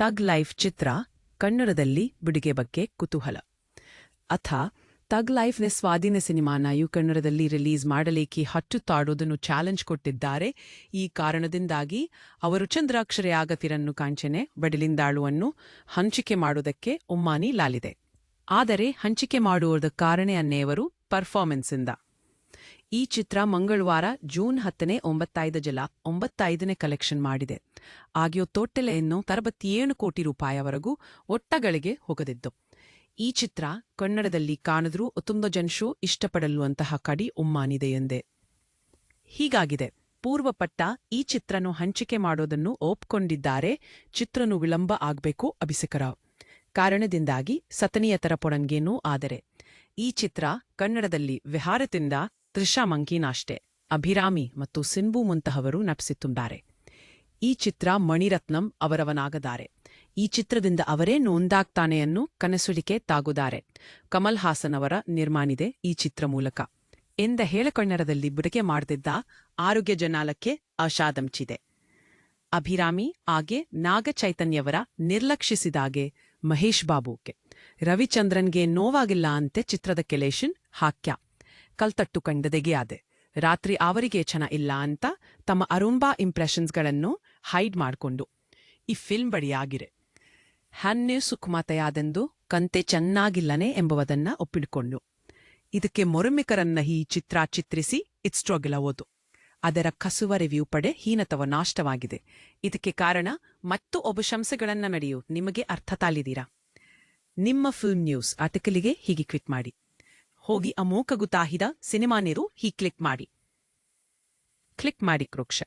ತಗ್ life ಚಿತ್ರ ಕನ್ನಡದಲ್ಲಿ ಬಿಡುಗೆ ಬಗ್ಗೆ ಕುತೂಹಲ. ಅಥ, ತಗ್ ಲೈಫ್ನ ಸ್ವಾಧೀನ ಸಿನಿಮಾನ ಯು ಕನ್ನಡದಲ್ಲಿ ರಿಲೀಸ್ ಮಾಡಲಿಕ್ಕೆ ಹಚ್ಚು ತಾಡೋದನ್ನು ಚಾಲೆಂಜ್ ಕೊಟ್ಟಿದ್ದಾರೆ. ಈ ಕಾರಣದಿಂದಾಗಿ ಅವರು ಚಂದ್ರಾಕ್ಷರಿ ಆಗತಿರನ್ನು ಕಾಂಚನೆ, ಬಡಲಿಂದಾಳುವನ್ನು ಹಂಚಿಕೆ ಮಾಡುವುದಕ್ಕೆ ಒಮ್ಮಾನಿ ಲಾಲಿದೆ. ಆದರೆ ಹಂಚಿಕೆ ಮಾಡುವುದ ಕಾರಣ ಅನ್ನೇವರು ಪರ್ಫಾರ್ಮೆನ್ಸಿಂದ ಈ ಚಿತ್ರ ಮಂಗಳವಾರ ಜೂನ್ ಹತ್ತನೇ ಒಂಬತ್ತೈದು ಜಲ ಒಂಬತ್ತೈದನೇ ಕಲೆಕ್ಷನ್ ಮಾಡಿದೆ. ಆಗಿಯೋ ತೊಟ್ಟೆಲೆಯನ್ನು ತರಬತ್ತೇಳು ಕೋಟಿ ರೂಪಾಯಿವರೆಗೂ ಒಟ್ಟಗಳಿಗೆ ಹೋಗದಿದ್ದು. ಈ ಚಿತ್ರ ಕನ್ನಡದಲ್ಲಿ ಕಾಣದ್ರೂ ತುಂಬ ಜನಶು ಇಷ್ಟಪಡಲುವಂತಹ ಕಡಿ ಉಮ್ಮಾನಿದೆ ಎಂದೆ. ಹೀಗಾಗಿದೆ. ಪೂರ್ವಪಟ್ಟ ಈ ಚಿತ್ರನು ಹಂಚಿಕೆ ಮಾಡೋದನ್ನು ಒಪ್ಕೊಂಡಿದ್ದಾರೆ. ಚಿತ್ರನು ವಿಳಂಬ ಆಗ್ಬೇಕು ಅಭಿಸಕರಾವ್ ಕಾರಣದಿಂದಾಗಿ ಸತನಿಯತರ ಪೊಡಂಗೇನೂ ಆದರೆ. ಈ ಚಿತ್ರ ಕನ್ನಡದಲ್ಲಿ ವಿಹಾರದಿಂದ ತ್ರಿಷಾ ಮಂಕೀನಾಷ್ಟೆ ಅಭಿರಾಮಿ ಮತ್ತು ಸಿನ್ಬು ಮುಂತಹವರು ತುಂಬಾರೆ ಈ ಚಿತ್ರ ಮಣಿರತ್ನಂ ಅವರವನಾಗದಾರೆ. ಈ ಚಿತ್ರದಿಂದ ಅವರೇ ನೋಂದಾಗ್ತಾನೆಯನ್ನು ಕನಸುಳಿಕೆ ತಾಗುದಾರೆ. ಕಮಲ್ ಹಾಸನ್ ಅವರ ನಿರ್ಮಾಣಿದೆ ಈ ಚಿತ್ರ ಮೂಲಕ. ಎಂದ ಹೇಳಕಣ್ಣರದಲ್ಲಿ ಬಿಡುಗೆ ಮಾಡ್ದಿದ್ದ ಆರೋಗ್ಯ ಜನಾಲಕ್ಕೆ ಆಶಾದಂಚಿದೆ ಅಭಿರಾಮಿ ಆಗೆ ನಾಗಚೈತನ್ಯವರ ನಿರ್ಲಕ್ಷಿಸಿದಾಗೆ ಮಹೇಶ್ ಬಾಬುಗೆ. ರವಿಚಂದ್ರನ್ಗೆ ನೋವಾಗಿಲ್ಲ ಅಂತೆ ಚಿತ್ರದ ಕೆಲೇಶನ್ ಹಾಕ್ಯ. ಕಲ್ತಟ್ಟು ಕಂಡದೆಗೆಯಾದೆ ರಾತ್ರಿ ಅವರಿಗೆ ಚೆನ್ನ ಇಲ್ಲ ಅಂತ ತಮ್ಮ ಅರುಂಬಾ ಇಂಪ್ರೆಷನ್ಸ್ಗಳನ್ನು ಹೈಡ್ ಮಾಡ್ಕೊಂಡು, ಈ ಫಿಲ್ಮ್ ಬಡಿಯಾಗಿರೆ. ಹನ್ನೆ ಸುಖಮತೆಯಾದೆಂದು ಕಂತೆ ಚೆನ್ನಾಗಿಲ್ಲನೆ ಎಂಬುವುದನ್ನ ಒಪ್ಪಿಡ್ಕೊಂಡು, ಇದಕ್ಕೆ ಮೊರುಮಿಕರನ್ನ ಈ ಚಿತ್ರ ಚಿತ್ರಿಸಿ ಇಟ್ಸ್ಟ್ರೋಗಿಲವೋದು ಅದರ ಕಸುವ ರಿವ್ಯೂ ಪಡೆ ಹೀನತವ ನಾಷ್ಟವಾಗಿದೆ. ಇದಕ್ಕೆ ಕಾರಣ ಮತ್ತು ಒಬ್ಬಶಂಸೆಗಳನ್ನ ನಡೆಯು. ನಿಮಗೆ ಅರ್ಥ ತಾಲಿದೀರಾ ನಿಮ್ಮ ಫಿಲ್ಮ್ ನ್ಯೂಸ್ ಆರ್ಟಿಕಲಿಗೆ ಹೀಗೆ ಕ್ವಿಟ್ ಮಾಡಿ. ಹೋಗಿ ಅಮೋಕ ಗುತಾಹಿದ ಸಿನಿಮಾ ನೀರು ಹೀ ಕ್ಲಿಕ್ ಮಾಡಿ. ಕ್ಲಿಕ್ ಮಾಡಿ ಕ್ರೋಕ್ಷ.